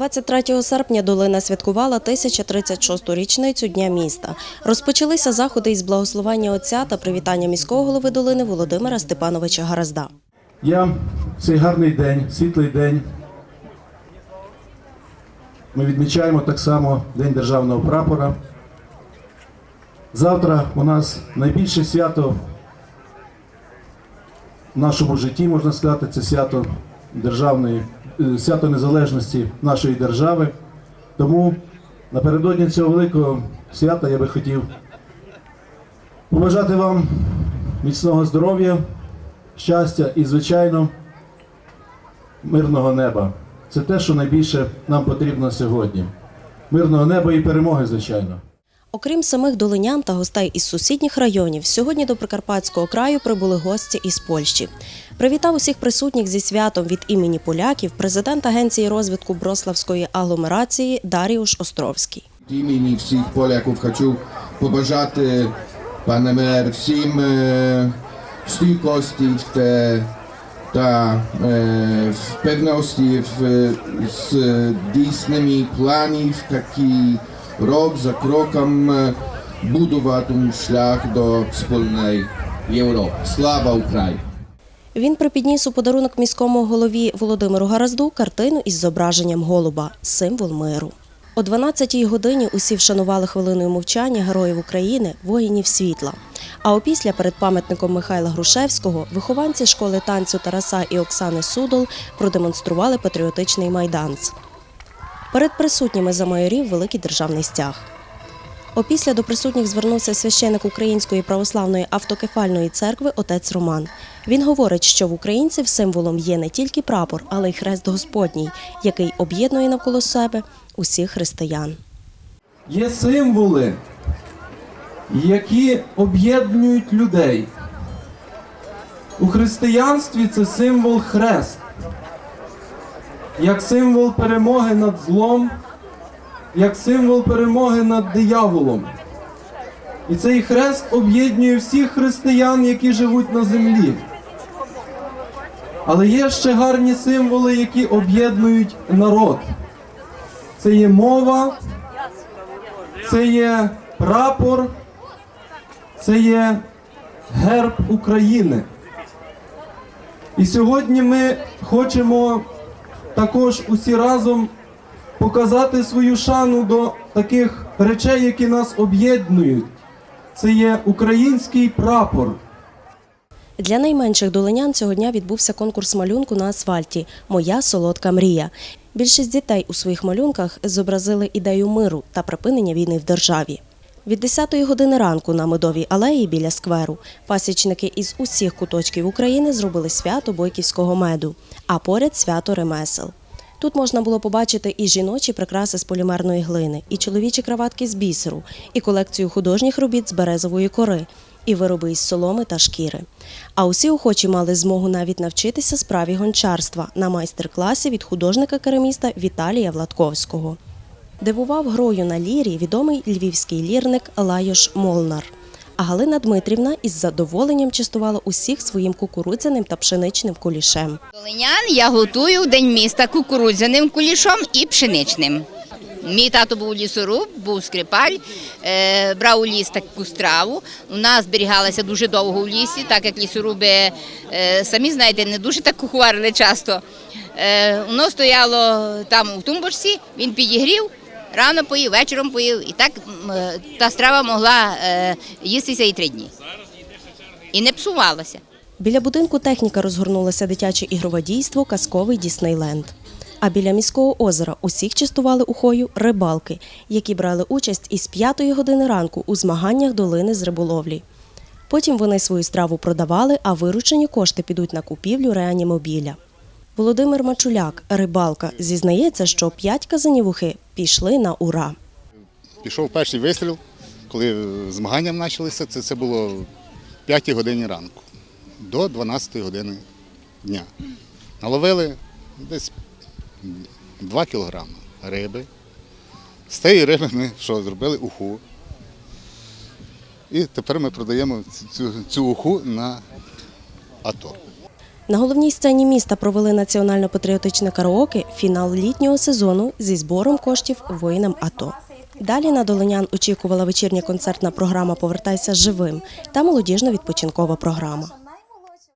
23 серпня долина святкувала 1036-ту річницю Дня міста. Розпочалися заходи із благословення отця та привітання міського голови долини Володимира Степановича Гаразда. Я цей гарний день, світлий день. Ми відмічаємо так само День державного прапора. Завтра у нас найбільше свято в нашому житті, можна сказати, це свято державної, свято незалежності нашої держави. Тому напередодні цього великого свята я би хотів побажати вам міцного здоров'я, щастя і, звичайно, мирного неба. Це те, що найбільше нам потрібно сьогодні. Мирного неба і перемоги, звичайно. Окрім самих долинян та гостей із сусідніх районів, сьогодні до Прикарпатського краю прибули гості із Польщі. Привітав усіх присутніх зі святом від імені поляків президент Агенції розвитку Брославської агломерації Даріуш Островський. Від імені всіх поляків хочу побажати, пане мер, всім е, стійкості те, та е, впевненості в, з дійсними планів, які рок за кроком е, будувати шлях до спільної Європи. Слава Україні! Він припідніс у подарунок міському голові Володимиру Гаразду картину із зображенням голуба символ миру. О 12-й годині усі вшанували хвилиною мовчання героїв України, воїнів світла. А опісля перед пам'ятником Михайла Грушевського вихованці школи танцю Тараса і Оксани Судол продемонстрували патріотичний майданц. Перед присутніми за майорів великий державний стяг. Опісля до присутніх звернувся священик Української православної автокефальної церкви отець Роман. Він говорить, що в українців символом є не тільки прапор, але й хрест Господній, який об'єднує навколо себе усіх християн. є символи, які об'єднують людей. У християнстві це символ хрест, як символ перемоги над злом, як символ перемоги над дияволом. І цей хрест об'єднує всіх християн, які живуть на землі. Але є ще гарні символи, які об'єднують народ. Це є мова, це є прапор, це є герб України. І сьогодні ми хочемо також усі разом показати свою шану до таких речей, які нас об'єднують. Це є український прапор. Для найменших долинян цього дня відбувся конкурс малюнку на асфальті Моя солодка мрія. Більшість дітей у своїх малюнках зобразили ідею миру та припинення війни в державі. Від 10-ї години ранку на медовій алеї біля скверу пасічники із усіх куточків України зробили свято бойківського меду, а поряд свято ремесел. Тут можна було побачити і жіночі прикраси з полімерної глини, і чоловічі краватки з бісеру, і колекцію художніх робіт з березової кори, і вироби із соломи та шкіри. А усі охочі мали змогу навіть навчитися справі гончарства на майстер-класі від художника-кераміста Віталія Владковського. Дивував грою на лірі відомий львівський лірник Лайош Молнар. А Галина Дмитрівна із задоволенням частувала усіх своїм кукурудзяним та пшеничним кулішем. Долинян я готую в день міста кукурудзяним кулішом і пшеничним. Мій тато був лісоруб, був скрипаль, е, брав у ліс таку страву. У нас зберігалася дуже довго в лісі, так як лісоруби, е, самі знаєте, не дуже так кухварили часто. Е, воно стояло там у тумбочці, він підігрів, рано поїв, вечором поїв. І так е, та страва могла е, їстися і три дні. І не псувалася. Біля будинку техніка розгорнулося дитяче ігрове дійство Казковий Діснейленд. А біля міського озера усіх частували ухою рибалки, які брали участь із 5 години ранку у змаганнях долини з риболовлі. Потім вони свою страву продавали, а виручені кошти підуть на купівлю реанімобіля. Володимир Мачуляк, рибалка, зізнається, що п'ять казанівухи пішли на ура. Пішов перший вистріл, коли змагання почалися, це, це було в 5 годині ранку до 12 години дня. Наловили десь 2 кілограми риби. З тієї риби ми що, зробили уху. І тепер ми продаємо цю, цю уху на АТО. На головній сцені міста провели національно-патріотичне караоке фінал літнього сезону зі збором коштів воїнам АТО. Далі на долинян очікувала вечірня концертна програма Повертайся живим та молодіжно-відпочинкова програма.